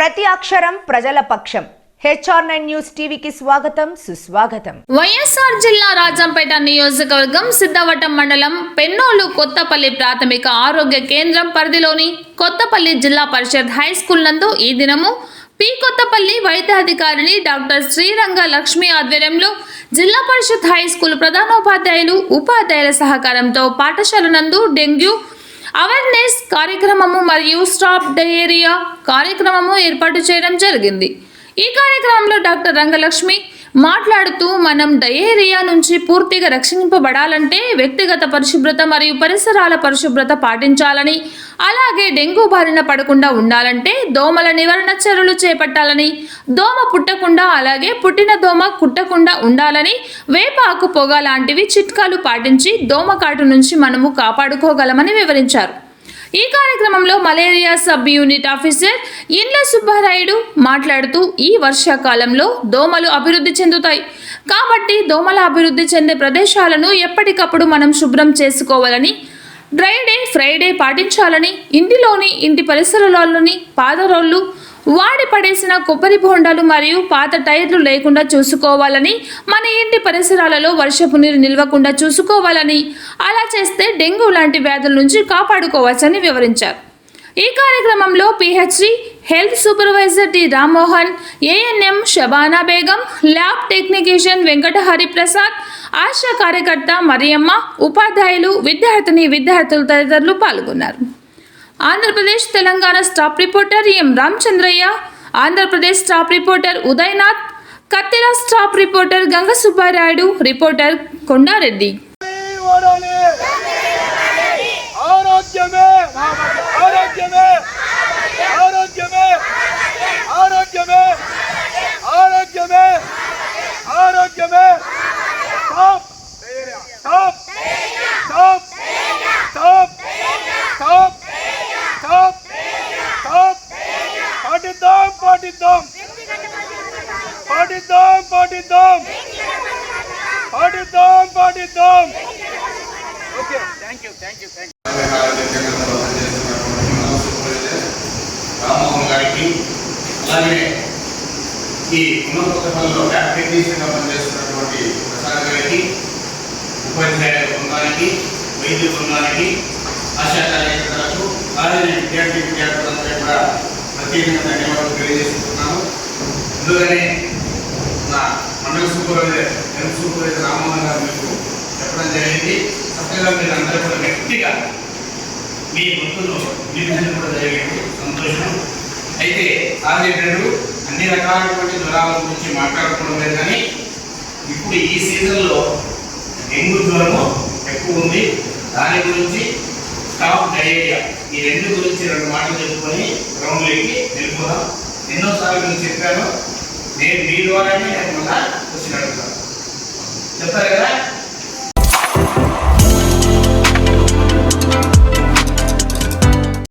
ప్రతి అక్షరం ప్రజల పక్షం. హెచ్ఆర్ నైన్ న్యూస్ టీవీకి స్వాగతం సుస్వాగతం. వైఎస్ఆర్ జిల్లా రాజంపేట నియోజకవర్గం సిద్ధవటం మండలం పెన్నోలు కొత్తపల్లి ప్రాథమిక ఆరోగ్య కేంద్రం పరిధిలోని కొత్తపల్లి జిల్లా పరిషత్ హై స్కూల్ నందు ఈ దినము పి కొత్తపల్లి వైద్యాధికారిని డాక్టర్ శ్రీరంగ లక్ష్మి ఆధ్వర్యంలో జిల్లా పరిషత్ హై స్కూల్ ప్రధానోపాధ్యాయులు ఉపాధ్యాయుల సహకారంతో పాఠశాల నందు డెంగ్యూ అవేర్నెస్ కార్యక్రమము మరియు స్టాప్ డయేరియా కార్యక్రమము ఏర్పాటు చేయడం జరిగింది. ఈ కార్యక్రమంలో డాక్టర్ రంగలక్ష్మి మాట్లాడుతూ మనం డయేరియా నుంచి పూర్తిగా రక్షింపబడాలంటే వ్యక్తిగత పరిశుభ్రత మరియు పరిసరాల పరిశుభ్రత పాటించాలని అలాగే డెంగ్యూ బారిన పడకుండా ఉండాలంటే దోమల నివారణ చర్యలు చేపట్టాలని దోమ పుట్టకుండా అలాగే పుట్టిన దోమ కుట్టకుండా ఉండాలని వేపాకు పొగ లాంటివి చిట్కాలు పాటించి దోమకాటు నుంచి మనము కాపాడుకోగలమని వివరించారు. ఈ కార్యక్రమంలో మలేరియా సబ్ యూనిట్ ఆఫీసర్ ఇండ్ల సుబ్బారాయుడు మాట్లాడుతూ ఈ వర్షాకాలంలో దోమలు అభివృద్ధి చెందుతాయి. కాబట్టి దోమల అభివృద్ధి చెందే ప్రదేశాలను ఎప్పటికప్పుడు మనం శుభ్రం చేసుకోవాలని డ్రై డే ఫ్రైడే పాటించాలని ఇంటిలోని ఇంటి పరిసరాల్లోని పాదరోళ్ళు వాడి పడేసిన కొబ్బరి బోండాలు మరియు పాత టైర్లు లేకుండా చూసుకోవాలని మన ఇంటి పరిసరాలలో వర్షపు నీరు నిల్వకుండా చూసుకోవాలని అలా చేస్తే డెంగ్యూ లాంటి వ్యాధుల నుంచి కాపాడుకోవచ్చని వివరించారు. ఈ కార్యక్రమంలో PHD health supervisor T Rammohan ANM Shabana Begum lab technician Venkata Hariprasad Asha కార్యకర్త మరియమ్మ ఉపాధ్యాయులు విద్యార్థిని విద్యార్థులు తదితరులు పాల్గొన్నారు. Andhra Pradesh Telangana staff reporter M Ramachandraiah Andhra Pradesh staff reporter Udaynath కత్తెర staff reporter Ganga Subbarayudu reporter Kondareddy. ఆరోగ్యమే. పాటిద్దాం పాటిద్దాం పాటిద్దాం పాటిద్దాం okay thank you thank you thank Rammohan గారికి అలాగే ఈ ఉన్నతపల్లిలో ల్యాబ్ టెక్నీషియన్గా పనిచేస్తున్నటువంటి ప్రసాద్ గారికి ఉపాధ్యాయుల బృందానికి వైద్య బృందానికి ఆశా కార్యకర్తలకు అలాగే విద్యార్థి విద్యార్థులందరూ కూడా ప్రత్యేకంగా ధన్యవాదాలు తెలియజేస్తున్నాను ముందుగానే నా మండల సూపర్వైజర్ హెల్త్ సూపర్వైజర్ రామ్మోహన్ గారు మీకు చెప్పడం జరిగింది. చక్కగా మీరు అందరూ కూడా గట్టిగా మీ భక్తులు విభజన కూడా జరిగింది సంతోషం. అయితే సాధ్యపడు అన్ని రకాలైనటువంటి జ్వరాల గురించి మాట్లాడుకోవడం లేదు కానీ ఇప్పుడు ఈ సీజన్లో డెంగ్యూ జ్వరము ఎక్కువ ఉంది. దాని గురించి స్టాప్ డయేరియా ఈ రెండు గురించి రెండు మాటలు చెప్పుకొని గ్రౌండ్లోకి వెళ్ళిపోదాం. ఎన్నోసార్లు నేను చెప్పాను నేను మీ ద్వారానే నేను మళ్ళా క్వశ్చన్ అడుగుతాను చెప్తారు కదా?